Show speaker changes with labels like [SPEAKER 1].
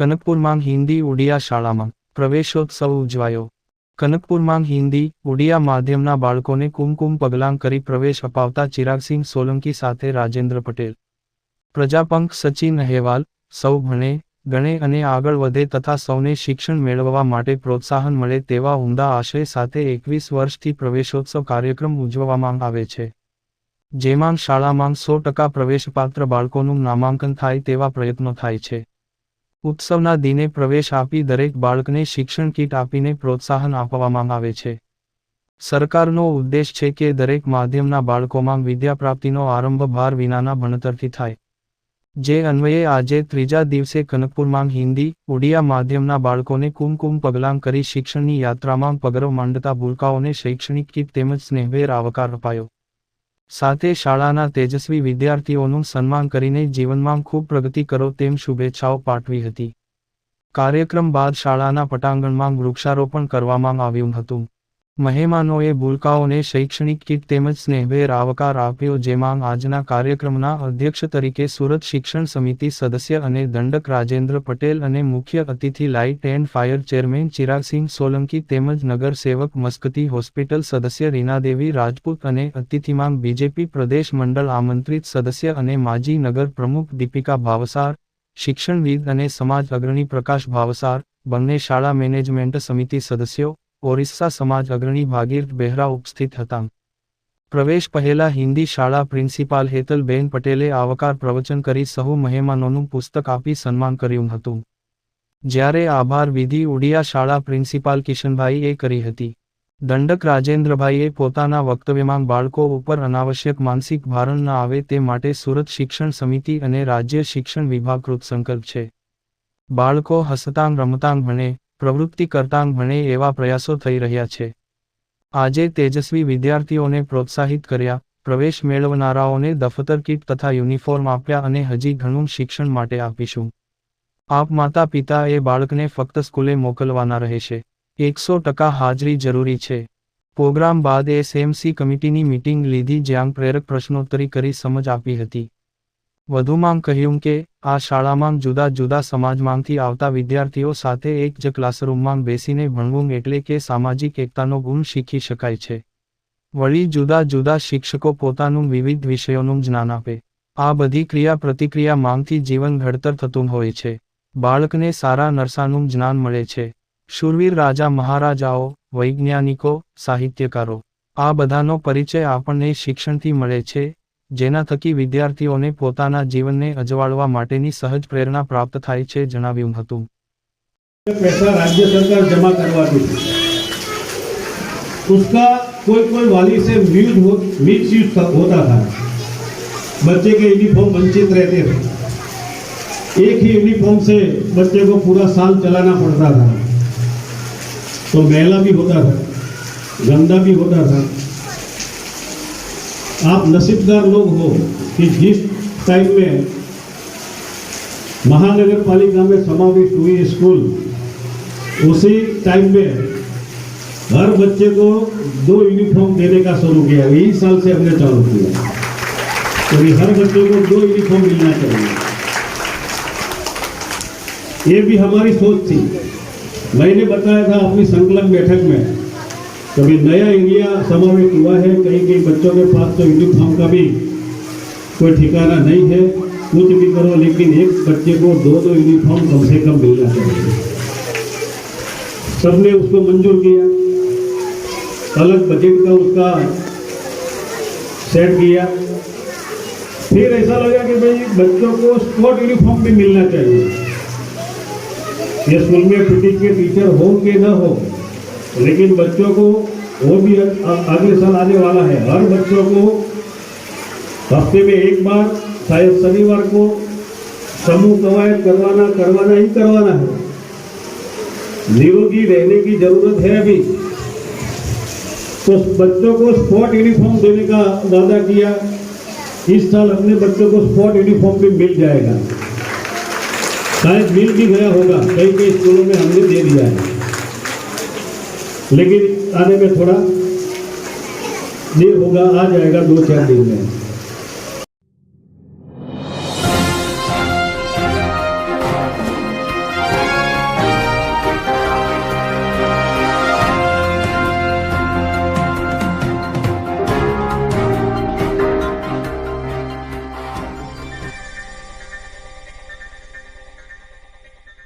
[SPEAKER 1] કનકપુરમાં હિન્દી ઉડિયા શાળામાં પ્રવેશોત્સવ ઉજવાયો કનકપુરમાં હિન્દી ઉડિયા માધ્યમના બાળકોને કુમકુમ પગલાં કરી પ્રવેશ અપાવતા ચિરાગસિંહ સોલંકી સાથે રાજેન્દ્ર પટેલ પ્રજાપંખ સચિન અહેવાલ સૌ ભણે ગણે અને આગળ વધે તથા સૌને શિક્ષણ મેળવવા માટે પ્રોત્સાહન મળે તેવા ઉમદા આશય સાથે એકવીસ વર્ષથી પ્રવેશોત્સવ કાર્યક્રમ ઉજવવામાં આવે છે જેમાં શાળામાં સો ટકા પ્રવેશપાત્ર બાળકોનું નામાંકન થાય તેવા પ્રયત્નો થાય છે ઉત્સવના દિને પ્રવેશ આપી દરેક બાળકને શિક્ષણ કીટ આપીને પ્રોત્સાહન આપવામાં આવે છે. સરકારનો ઉદ્દેશ છે કે દરેક માધ્યમના બાળકોમાં વિદ્યાપ્રાપ્તિનો આરંભ ભાર વિનાના ભણતરથી થાય. જે અન્વયે આજે ત્રીજા દિવસે કનકપુરમાં હિન્દી, ઉડિયા માધ્યમના બાળકોને કુમકુમ પગલાં કરી શિક્ષણની યાત્રામાં પગરો માંડતા ભૂલકાઓને શૈક્ષણિક કીટ તેમજ સ્નેહભેર આવકાર અપાયો. સાથે શાળાના તેજસ્વી વિદ્યાર્થીઓનું સન્માન કરીને જીવનમાં ખૂબ પ્રગતિ કરો તેમ શુભેચ્છાઓ પાઠવી હતી. કાર્યક્રમ બાદ શાળાના પટાંગણમાં વૃક્ષારોપણ કરવામાં આવ્યું હતું. મહેમાનોએ ભૂલકાઓને શૈક્ષણિક કીટ તેમજ સ્નેહભેર આવકાર આપ્યો જેમાં આજના કાર્યક્રમના અધ્યક્ષ તરીકે સુરત શિક્ષણ સમિતિ સદસ્ય અને દંડક રાજેન્દ્ર પટેલ અને મુખ્ય અતિથિ light and fire chairman Chiragsinh Solanki તેમજ નગરસેવક મસ્કતી હોસ્પિટલ સદસ્ય રીનાદેવી રાજપૂત અને અતિથિમાં બીજેપી પ્રદેશ મંડળ આમંત્રિત સદસ્ય અને માજી નગર પ્રમુખ દીપિકા ભાવસાર, શિક્ષણવિદ અને સમાજ અગ્રણી પ્રકાશ ભાવસાર, બંને શાળા મેનેજમેન્ટ સમિતિ સદસ્યો ઓરિસ્સા સમાજ અગ્રણી ભાગીરથ બેહરા ઉપસ્થિત હતા. પ્રવેશ પહેલા હિન્દી શાળા પ્રિન્સિપાલ હેતલબેન પટેલે આવકાર પ્રવચન કરી સહુ મહેમાનોનું પુસ્તક આપી સન્માન કર્યું હતું. જ્યારે આભાર વિધિ ઉડિયા શાળા પ્રિન્સિપાલ કિશનભાઈએ કરી હતી. દંડક રાજેન્દ્રભાઈએ પોતાના વક્તવ્યમાં બાળકો ઉપર અનાવશ્યક માનસિક ભારણ ન આવે તે માટે સુરત શિક્ષણ સમિતિ અને રાજ્ય શિક્ષણ વિભાગ કૃત સંકલ્પ છે. બાળકો હસતાં રમતાંગ ભણે પ્રવૃત્તિ કરતાંગ ભણે એવા પ્રયાસો થઈ રહ્યા છે. આજે તેજસ્વી વિદ્યાર્થીઓને પ્રોત્સાહિત કર્યા, પ્રવેશ મેળવનારાઓને દફતર કીટ તથા યુનિફોર્મ આપ્યા અને હજી ઘણું શિક્ષણ માટે આપીશું. આપ માતા પિતા એ બાળકને ફક્ત સ્કૂલે મોકલવાના રહેશે. એકસો ટકા હાજરી જરૂરી છે. પ્રોગ્રામ બાદ એસએમસી કમિટીની મીટિંગ લીધી જ્યાં પ્રેરક પ્રશ્નોત્તરી કરી સમજ આપી હતી. વધુમાં કહ્યું કે, આ શાળામાં જુદા જુદા સમાજમાંથી આવતા વિદ્યાર્થીઓ સાથે એક જ ક્લાસરૂમમાં બેસીને ભણવું એટલે કે સામાજિક એકતાનો ગુણ શીખી શકાય છે. વળી જુદા જુદા શિક્ષકો પોતાનું વિવિધ વિષયોનું જ્ઞાન આપે. આ બધી ક્રિયા પ્રતિક્રિયા માંગથી જીવન ઘડતર થતું હોય છે. બાળકને સારા નરસાનું જ્ઞાન મળે છે. શૂરવીર રાજા મહારાજાઓ, વૈજ્ઞાનિકો, સાહિત્યકારો, આ બધાનો પરિચય આપણને શિક્ષણથી મળે છે જેના થકી વિદ્યાર્થીઓને પોતાના જીવનને અજવાળવા માટેની સહજ પ્રેરણા પ્રાપ્ત થાય છે જણાવ્યું હતું
[SPEAKER 2] पैसा राज्य सरकार जमा करवाती थी उसका कोई कोई वाली से मिस हो मिस यूज होता था बच्चे के यूनिफॉर्म वंचित रहते थे एक ही यूनिफॉर्म से बच्चे को पूरा साल चलाना पड़ता था तो मैला भी होता था गंदा भी होता था आप नसीबदार लोग हो कि जिस टाइम में महानगर पालिका में समावेश हुई स्कूल, उसी टाइम में हर बच्चे को दो यूनिफॉर्म देने का शुरू किया। यही साल से हमने चालू किया। तो हर बच्चे को दो यूनिफॉर्म मिलना चाहिए। ये भी हमारी सोच थी। मैंने बताया था अपनी संकलन बैठक में कभी नया एरिया समावेश हुआ है, कहीं कहीं बच्चों के पास तो यूनिफॉर्म का भी कोई ठिकाना नहीं है, कुछ भी करो, लेकिन एक बच्चे को दो दो यूनिफॉर्म कम से कम मिलना चाहिए सबने उसको मंजूर किया। अलग बजट का उसका सेट किया। फिर ऐसा लगा कि भाई बच्चों को स्पोर्ट यूनिफॉर्म भी मिलना चाहिए। ये स्कूल में पीटी के टीचर हो कि न हो लेकिन बच्चों को वो भी अगले साल आने वाला है। हर बच्चों को हफ़्ते में एक बार, शायद शनिवार को समूह कवायद करवाना करवाना ही करवाना है। निरोगी रहने की ज़रूरत है अभी। तो बच्चों को स्पोर्ट यूनिफॉर्म देने का वादा किया, इस साल अपने बच्चों को स्पोर्ट यूनिफॉर्म भी मिल जाएगा। शायद मिल भी गया होगा कई कई स्कूलों में हमने दे दिया है। लेकिन आने में थोड़ा देर होगा आ जाएगा दो चार दिन में